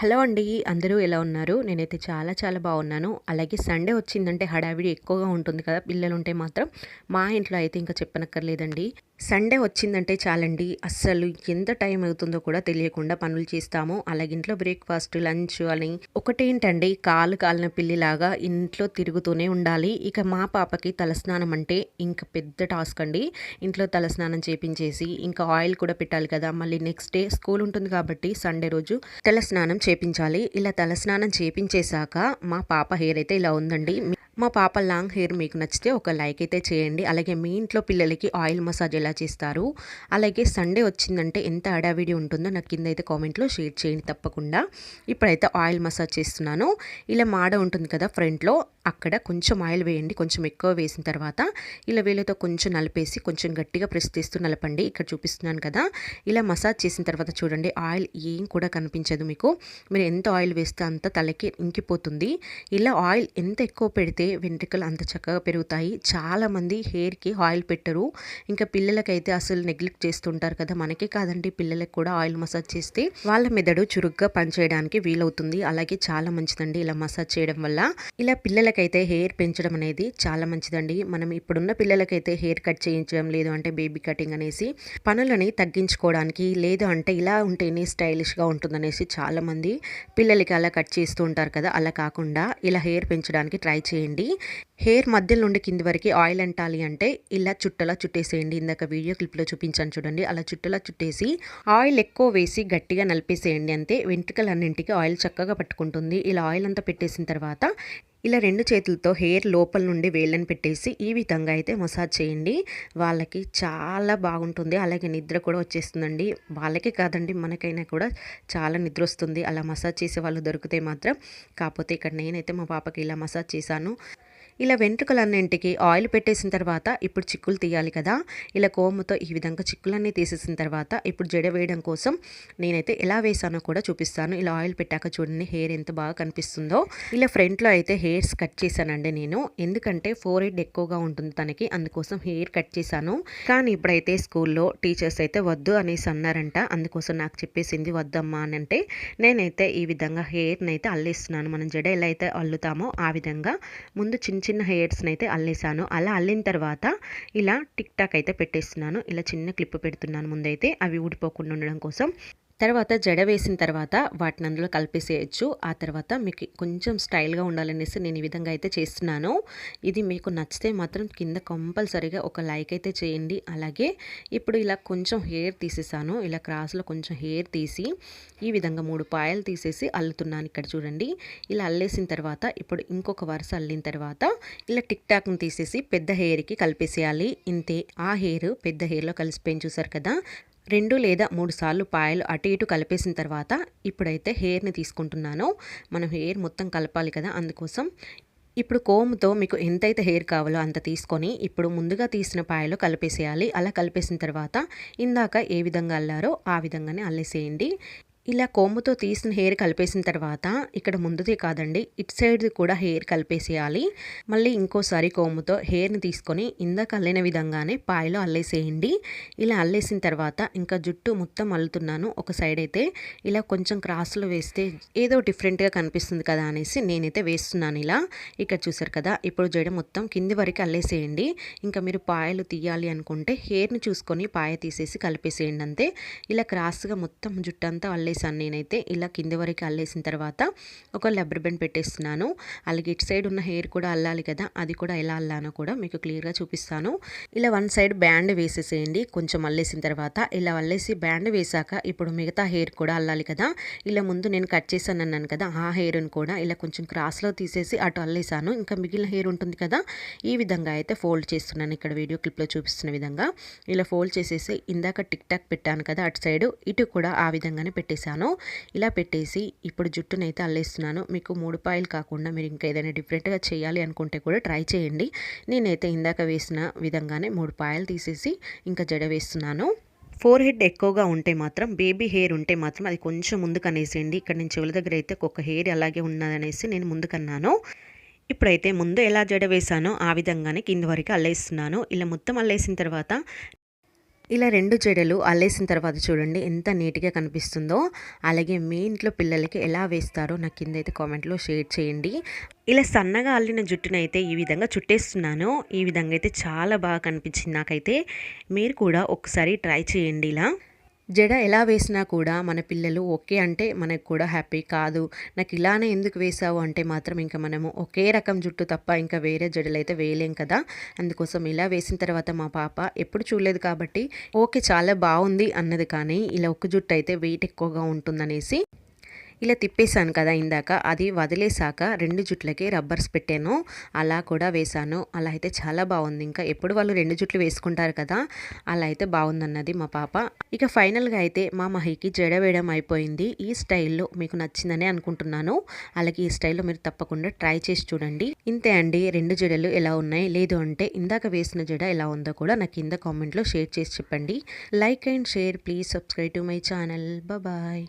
Hello అండి అందరూ ఎలా ఉన్నారు? నేనైతే చాలా చాలా బాగున్నాను. అలాగే సండే వచ్చిందంటే హడావిడి ఎక్కువగా ఉంటుంది కదా పిల్లలు ఉంటే మాత్రం మా ఇంట్లో అయితే ఇంకా చెప్పనక్కర్లేదండి. సండే వచ్చిందంటే చాలండి. అస్సలు ఎంత టైం అవుతుందో కూడా తెలియకుండా పనులు చేస్తాము. అలాగే ఇంట్లో బ్రేక్ఫాస్ట్ లంచ్ అని ఒకటేంటండి కాలు కాలిన పిల్లిలాగా ఇంట్లో తిరుగుతూనే ఉండాలి. ఇక మా పాపకి తలస్నానం అంటే ఇంకా పెద్ద టాస్క్ అండి. ఇంట్లో తలస్నానం చేపించేసి ఇంకా ఆయిల్ కూడా పెట్టాలి కదా. మళ్ళీ నెక్స్ట్ డే స్కూల్ ఉంటుంది కాబట్టి సండే రోజు తలస్నానం చేపించాలి. ఇలా తలస్నానం చేపించేశాక మా పాప హెయిర్ అయితే ఇలా ఉందండి. మా పాప లాంగ్ హెయిర్ మీకు నచ్చితే ఒక లైక్ అయితే చేయండి. అలాగే మీ ఇంట్లో పిల్లలకి ఆయిల్ మసాజ్ ఎలా చేస్తారు? అలాగే సండే వచ్చిందంటే ఎంత అడావిడి ఉంటుందో నాకు కింద అయితే కామెంట్లో షేర్ చేయండి తప్పకుండా. ఇప్పుడైతే ఆయిల్ మసాజ్ చేస్తున్నాను. ఇలా మాడ ఉంటుంది కదా ఫ్రంట్లో అక్కడ కొంచెం ఆయిల్ వేయండి. కొంచెం ఎక్కువ వేసిన తర్వాత ఇలా వేలతో కొంచెం నలిపేసి కొంచెం గట్టిగా ప్రెస్ తీస్తూ నలపండి. ఇక్కడ చూపిస్తున్నాను కదా. ఇలా మసాజ్ చేసిన తర్వాత చూడండి ఆయిల్ ఏం కూడా కనిపించదు మీకు. మీరు ఎంత ఆయిల్ వేస్తే అంత తలకి ఇంకిపోతుంది. ఇలా ఆయిల్ ఎంత ఎక్కువ పెడితే వెంట్రుకలు అంత చక్కగా పెరుగుతాయి. చాలామంది హెయిర్కి ఆయిల్ పెట్టరు. ఇంకా పిల్లలకైతే అసలు నెగ్లెక్ట్ చేస్తుంటారు కదా. మనకే కాదండి పిల్లలకు కూడా ఆయిల్ మసాజ్ చేస్తే వాళ్ళ మెదడు చురుగ్గా పనిచేయడానికి వీలవుతుంది. అలాగే చాలా మంచిదండి ఇలా మసాజ్ చేయడం వల్ల. ఇలా పిల్లలకైతే హెయిర్ పెంచడం అనేది చాలా మంచిదండి. మనం ఇప్పుడున్న పిల్లలకైతే హెయిర్ కట్ చేయించడం లేదు అంటే బేబీ కటింగ్ అనేసి పనులని తగ్గించుకోవడానికి లేదు అంటే ఇలా ఉంటేనే స్టైలిష్గా ఉంటుందనేసి చాలామంది పిల్లలకి అలా కట్ చేస్తూ ఉంటారు కదా. అలా కాకుండా ఇలా హెయిర్ పెంచడానికి ట్రై చేయండి. చేయండి. హెయిర్ మధ్యలో నుండి కింది వరకు ఆయిల్ అంటాలి అంటే ఇలా చుట్టలా చుట్టేసేయండి. ఇందాక వీడియో క్లిప్లో చూపించాను చూడండి. అలా చుట్టలా చుట్టేసి ఆయిల్ ఎక్కువ వేసి గట్టిగా నలిపేసేయండి అంతే. వెంట్రుకలన్నింటికి ఆయిల్ చక్కగా పట్టుకుంటుంది. ఇలా ఆయిల్ అంతా పెట్టేసిన తర్వాత ఇలా రెండు చేతులతో హెయిర్ లోపల నుండి వేళ్ళని పెట్టేసి ఈ విధంగా అయితే మసాజ్ చేయండి. వాళ్ళకి చాలా బాగుంటుంది. అలాగే నిద్ర కూడా వచ్చేస్తుందండి. వాళ్ళకే కాదండి మనకైనా కూడా చాలా నిద్ర వస్తుంది. అలా మసాజ్ చేసే వాళ్ళు దొరికితే మాత్రం. కాకపోతే ఇక్కడ నేనైతే మా పాపకి ఇలా మసాజ్ చేశాను. ఇలా వెంట్రుకలన్నింటికి ఆయిల్ పెట్టేసిన తర్వాత ఇప్పుడు చిక్కులు తీయాలి కదా. ఇలా కోముతో ఈ విధంగా చిక్కులన్నీ తీసేసిన తర్వాత ఇప్పుడు జడ వేయడం కోసం నేనైతే ఎలా వేసానో కూడా చూపిస్తాను. ఇలా ఆయిల్ పెట్టాక చూడండి హెయిర్ ఎంత బాగా కనిపిస్తుందో. ఇలా ఫ్రంట్లో అయితే హెయిర్స్ కట్ చేశానండి నేను. ఎందుకంటే ఫోర్ హెడ్ ఎక్కువగా ఉంటుంది తనకి అందుకోసం హెయిర్ కట్ చేశాను. కానీ ఇప్పుడైతే స్కూల్లో టీచర్స్ అయితే వద్దు అనేసి అన్నారంట. అందుకోసం నాకు చెప్పేసింది వద్దమ్మా అని అంటే నేనైతే ఈ విధంగా హెయిర్ని అయితే అల్లేస్తున్నాను. మనం జడ ఎలా అయితే అల్లుతామో ఆ విధంగా ముందు చిన్న చిన్న హెయిర్స్ని అయితే అల్లేసాను అలా అల్లిన తర్వాత ఇలా టిక్ టాక్ అయితే పెట్టేస్తున్నాను. ఇలా చిన్న క్లిప్ పెడుతున్నాను ముందైతే. అవి ఊడిపోకుండా ఉండడం కోసం. తర్వాత జడ వేసిన తర్వాత వాటిని అందులో కలిపేసేయచ్చు. ఆ తర్వాత మీకు కొంచెం స్టైల్గా ఉండాలనేసి నేను ఈ విధంగా అయితే చేస్తున్నాను. ఇది మీకు నచ్చితే మాత్రం కింద కంపల్సరీగా ఒక లైక్ అయితే చేయండి. అలాగే ఇప్పుడు ఇలా కొంచెం హెయిర్ తీసేసాను. ఇలా క్రాస్లో కొంచెం హెయిర్ తీసి ఈ విధంగా మూడు పాయలు తీసేసి అల్లుతున్నాను ఇక్కడ చూడండి. ఇలా అల్లేసిన తర్వాత ఇప్పుడు ఇంకొక వరుస అల్లిన తర్వాత ఇలా టిక్ టాక్ని తీసేసి పెద్ద హెయిర్కి కలిపేసేయాలి. ఇంతే ఆ హెయిర్ పెద్ద హెయిర్లో కలిసిపోయింది చూసారు కదా? రెండు లేదా మూడు సార్లు పాయలు అటు ఇటు కలిపేసిన తర్వాత ఇప్పుడైతే హెయిర్ని తీసుకుంటున్నాను. మనం హెయిర్ మొత్తం కలపాలి కదా అందుకోసం. ఇప్పుడు కోమ్తో మీకు ఎంతైతే హెయిర్ కావాలో అంత తీసుకొని ఇప్పుడు ముందుగా తీసిన పాయలో కలిపేసేయాలి. అలా కలిపేసిన తర్వాత ఇందాక ఏ విధంగా అల్లారో ఆ విధంగానే అల్లేసేయండి. ఇలా కొమ్ముతో తీసిన హెయిర్ కలిపేసిన తర్వాత ఇక్కడ ముందుదే కాదండి ఇటు సైడ్ది కూడా హెయిర్ కలిపేసేయాలి. మళ్ళీ ఇంకోసారి కొమ్ముతో హెయిర్ని తీసుకొని ఇందాక అల్లిన విధంగానే పాయలో అల్లేసేయండి. ఇలా అల్లేసిన తర్వాత ఇంకా జుట్టు మొత్తం అల్లుతున్నాను ఒక సైడ్ అయితే. ఇలా కొంచెం క్రాస్లో వేస్తే ఏదో డిఫరెంట్గా కనిపిస్తుంది కదా అనేసి నేనైతే వేస్తున్నాను ఇలా. ఇక్కడ చూసారు కదా ఇప్పుడు జడ మొత్తం కింది వరకు అల్లేసేయండి. ఇంకా మీరు పాయలు తీయాలి అనుకుంటే హెయిర్ని చూసుకొని పాయ తీసేసి కలిపేసేయండి అంతే. ఇలా క్రాస్గా మొత్తం జుట్టు అంతా అల్లే అల్లేసాను నేనైతే ఇలా కింది వరకు అల్లేసిన తర్వాత ఒక లబ్బర్ బెండ్ పెట్టేస్తున్నాను. అలాగే ఇటు సైడ్ ఉన్న హెయిర్ కూడా అల్లాలి కదా అది కూడా ఎలా అల్లానో కూడా మీకు క్లియర్గా చూపిస్తాను. ఇలా వన్ సైడ్ బ్యాండ్ వేసేసేయండి. కొంచెం అల్లేసిన తర్వాత ఇలా అల్లేసి బ్యాండ్ వేసాక ఇప్పుడు మిగతా హెయిర్ కూడా అల్లాలి కదా. ఇలా ముందు నేను కట్ చేశాను అన్నాను కదా ఆ హెయిర్ని కూడా ఇలా కొంచెం క్రాస్లో తీసేసి అటు అల్లేసాను ఇంకా మిగిలిన హెయిర్ ఉంటుంది కదా ఈ విధంగా అయితే ఫోల్డ్ చేస్తున్నాను. ఇక్కడ వీడియో క్లిప్లో చూపిస్తున్న విధంగా ఇలా ఫోల్డ్ చేసేసి ఇందాక టిక్ టాక్ పెట్టాను కదా అటు సైడ్ ఇటు కూడా ఆ విధంగానే పెట్టేశాను. పెట్టేశాను ఇలా పెట్టేసి ఇప్పుడు జుట్టునైతే అల్లేస్తున్నాను. మీకు మూడు పాయలు కాకుండా మీరు ఇంకా ఏదైనా డిఫరెంట్గా చేయాలి అనుకుంటే కూడా ట్రై చేయండి. నేనైతే ఇందాక వేసిన విధంగానే మూడు పాయలు తీసేసి ఇంకా జడ వేస్తున్నాను. ఫోర్ హెడ్ ఎక్కువగా ఉంటే మాత్రం బేబీ హెయిర్ ఉంటే మాత్రం అది కొంచెం ముందుకు అనేసేయండి ఇక్కడ నేను చెవుల దగ్గర అయితే ఒక హెయిర్ అలాగే ఉన్నదనేసి నేను ముందుకన్నాను. ఇప్పుడైతే ముందు ఎలా జడ వేసానో ఆ విధంగానే కింద వరకు అల్లేస్తున్నాను. ఇలా మొత్తం అల్లేసిన తర్వాత ఇలా రెండు జడలు అల్లేసిన తర్వాత చూడండి ఎంత నీట్గా కనిపిస్తుందో. అలాగే మీ ఇంట్లో పిల్లలకి ఎలా వేస్తారో నాకు కింద అయితే కామెంట్లో షేర్ చేయండి. ఇలా సన్నగా అల్లిన జుట్టునైతే ఈ విధంగా చుట్టేస్తున్నాను. ఈ విధంగా అయితే చాలా బాగా కనిపించింది నాకైతే. మీరు కూడా ఒకసారి ట్రై చేయండి ఇలా. జడ ఎలా వేసినా కూడా మన పిల్లలు ఓకే అంటే మనకు కూడా హ్యాపీ కాదు. నాకు ఇలానే ఎందుకు వేసావు అంటే మాత్రం ఇంకా మనము ఒకే రకం జుట్టు తప్ప ఇంకా వేరే జడలు అయితే వేయలేం కదా. అందుకోసం ఇలా వేసిన తర్వాత మా పాప ఎప్పుడు చూడలేదు కాబట్టి ఓకే చాలా బాగుంది అన్నది కానీ ఇలా ఒక్క జుట్టు అయితే వెయిట్ ఎక్కువగా ఉంటుందనేసి ఇలా తిప్పేశాను కదా ఇందాక. అది వదిలేసాక రెండు జుట్లకి రబ్బర్స్ పెట్టాను. అలా కూడా వేశాను. అలా అయితే చాలా బాగుంది. ఇంకా ఎప్పుడు వాళ్ళు రెండు జుట్లు వేసుకుంటారు కదా అలా అయితే బాగుందన్నది మా పాప. ఇక ఫైనల్గా అయితే మా మహికి జడ వేయడం అయిపోయింది. ఈ స్టైల్లో మీకు నచ్చిందని అనుకుంటున్నాను. అలాగే ఈ స్టైల్లో మీరు తప్పకుండా ట్రై చేసి చూడండి. ఇంతే అండి. రెండు జడలు ఎలా ఉన్నాయి? లేదు అంటే ఇందాక వేసిన జడ ఎలా ఉందో కూడా నాకు కింద కామెంట్లో షేర్ చేసి చెప్పండి. Like and share. Please subscribe to my channel. Bye